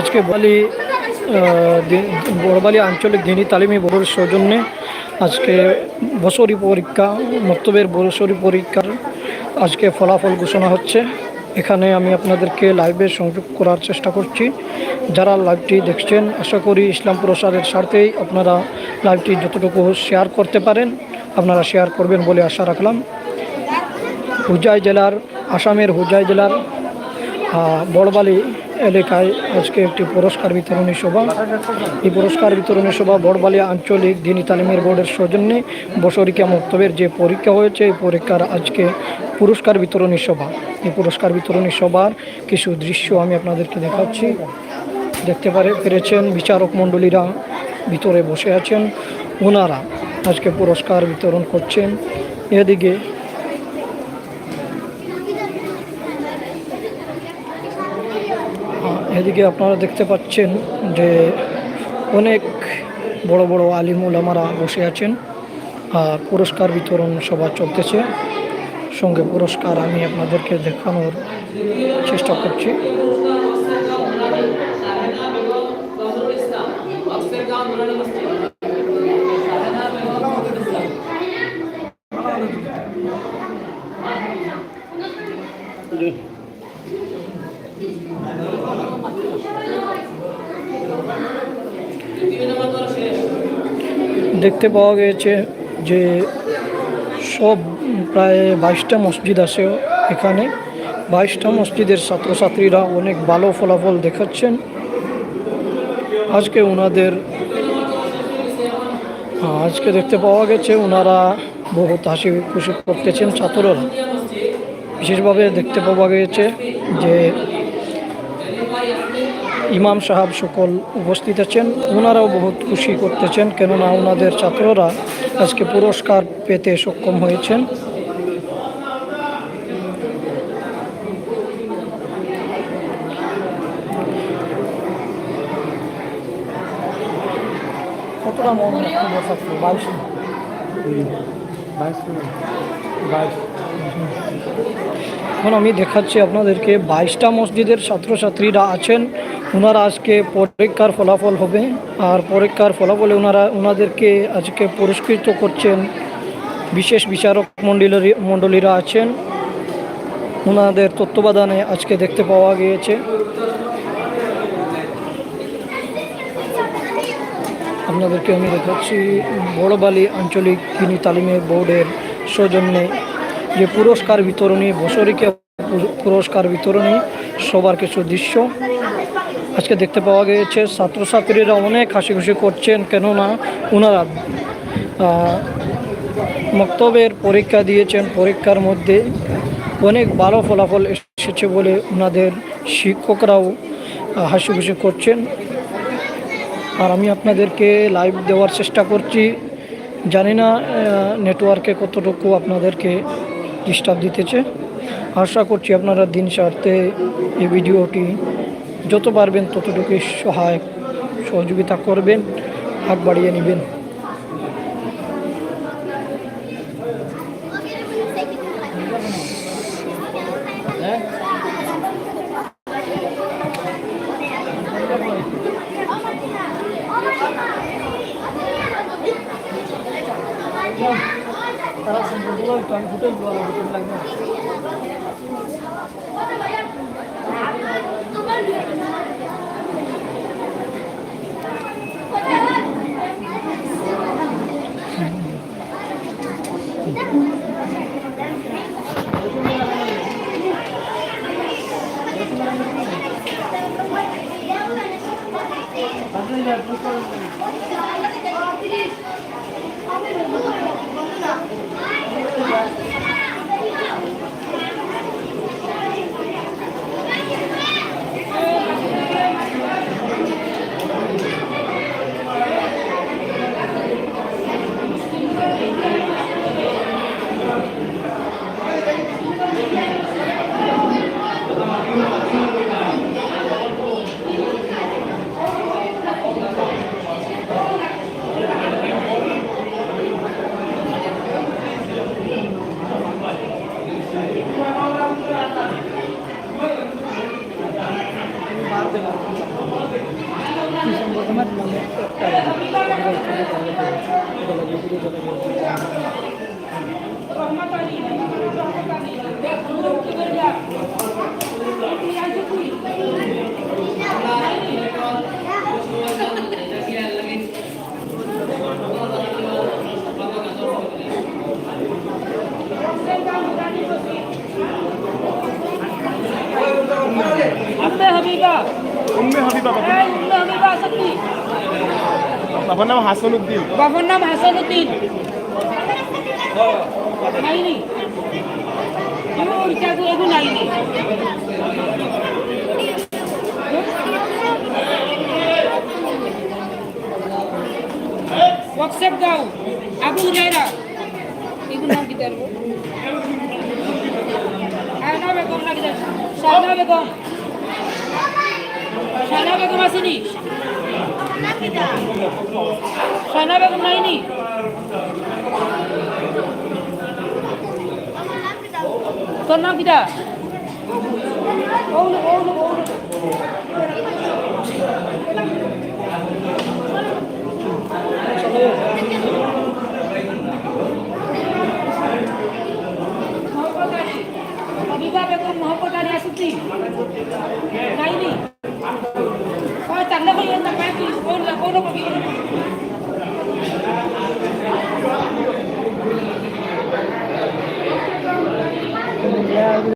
আজকে বালি বড়বালি আঞ্চলিক দিনী তালিমি বোর্ডের সৌজন্যে আজকে বছরি পরীক্ষা, মক্তবের বছরি পরীক্ষার আজকে ফলাফল ঘোষণা হচ্ছে। এখানে আমি আপনাদেরকে লাইভে সংযোগ করার চেষ্টা করছি। যারা লাইভটি দেখছেন, আশা করি ইসলাম প্রসারের স্বার্থেই আপনারা লাইভটি যতটুকু শেয়ার করতে পারেন, আপনারা শেয়ার করবেন বলে আশা রাখলাম। হুজাই জেলার, আসামের হুজাই জেলার বড়বালি এলাকায় আজকে একটি পুরস্কার বিতরণী সভা। এই পুরস্কার বিতরণী সভা বড়বালি আঞ্চলিক দিনী তালিমের বোর্ডের সৌজন্যে বসরিকা মক্তবের যে পরীক্ষা হয়েছে, এই পরীক্ষার আজকে পুরস্কার বিতরণী সভা। এই পুরস্কার বিতরণী সভার কিছু দৃশ্য আমি আপনাদেরকে দেখাচ্ছি। দেখতে পারে, পেরেছেন বিচারক মণ্ডলীরা ভিতরে বসে আছেন। ওনারা আজকে পুরস্কার বিতরণ করছেন। এদিকে এদিকে আপনারা দেখতে পাচ্ছেন যে অনেক বড় বড় আলিমুল আমারা বসে আছেন আর পুরস্কার বিতরণ সভা চলতেছে। সঙ্গে পুরস্কার আমি আপনাদেরকে দেখানোর চেষ্টা করছি। দেখতে পাওয়া গিয়েছে যে সব প্রায় বাইশটা মসজিদ আছে এখানে। বাইশটা মসজিদের ছাত্রছাত্রীরা অনেক ভালো ফলাফল দেখাচ্ছেন। আজকে ওনাদের আজকে দেখতে পাওয়া গেছে ওনারা বহুত হাসি খুশি করতেছেন ছাত্ররা। বিশেষভাবে দেখতে পাওয়া গিয়েছে যে ইমাম সাহাব সকল উপস্থিত আছেন। ওনারাও বহুত খুশি করতেছেন, কেননা ওনাদের ছাত্ররা আজকে পুরস্কার পেতে সক্ষম হয়েছেন। কতটা মন বাইশ। এখন আমি দেখাচ্ছি আপনাদেরকে বাইশটা মসজিদের ছাত্রছাত্রীরা আছেন। ওনারা আজকে পরীক্ষার ফলাফল হবে। আর পরীক্ষার ফলাফলে ওনারা ওনাদেরকে আজকে পুরস্কৃত করছেন বিশেষ বিচারক মণ্ডলী মণ্ডলীরা আছেন। ওনাদের তত্ত্বাবধানে আজকে দেখতে পাওয়া গিয়েছে। আপনাদেরকে আমি দেখাচ্ছি। বড়বালি আঞ্চলিক দিনী তালিমের বোর্ডের সৌজন্যে যে পুরস্কার বিতরণী, বছরিকে পুরস্কার বিতরণী, সবার কিছু দৃশ্য আজকে দেখতে পাওয়া গিয়েছে। ছাত্রছাত্রীরা অনেক হাসি খুশি করছেন, কেননা ওনারা মক্তবের পরীক্ষা দিয়েছেন। পরীক্ষার মধ্যে অনেক ভালো ফলাফল এসেছে বলে ওনাদের শিক্ষকরাও হাসি খুশি করছেন। আর আমি আপনাদেরকে লাইভ দেওয়ার চেষ্টা করছি। জানি না নেটওয়ার্কে কতটুকু আপনাদেরকে ডিস্টার্ব দিতেছে। আশা করছি আপনারা দিন সারতে এই ভিডিওটি যত পারবেন ততটুকুই সহায় সহযোগিতা করবেন, হাত বাড়িয়ে নেবেন। itu dua bikin lagi Umme Habiba Umme Habiba বাবা এই উম্মে হাবিবা আছে কি বাবার নাম হাসান উদ্দিন বাবার নাম হাসান উদ্দিন নাইনি ইউর কাগু এগু নাইনি হোয়াটসঅ্যাপ দাও আবু হুরায়রা এগুলো নাম কি দেবো আয়না বেগম নাকি দেব শায়না বেগম শায়না বেগম আসেনি? শায়না বেগম নাইনি? তোর নাম কিটা? বেগম মোহাম্মদ আলী আসুদ্দিন 何?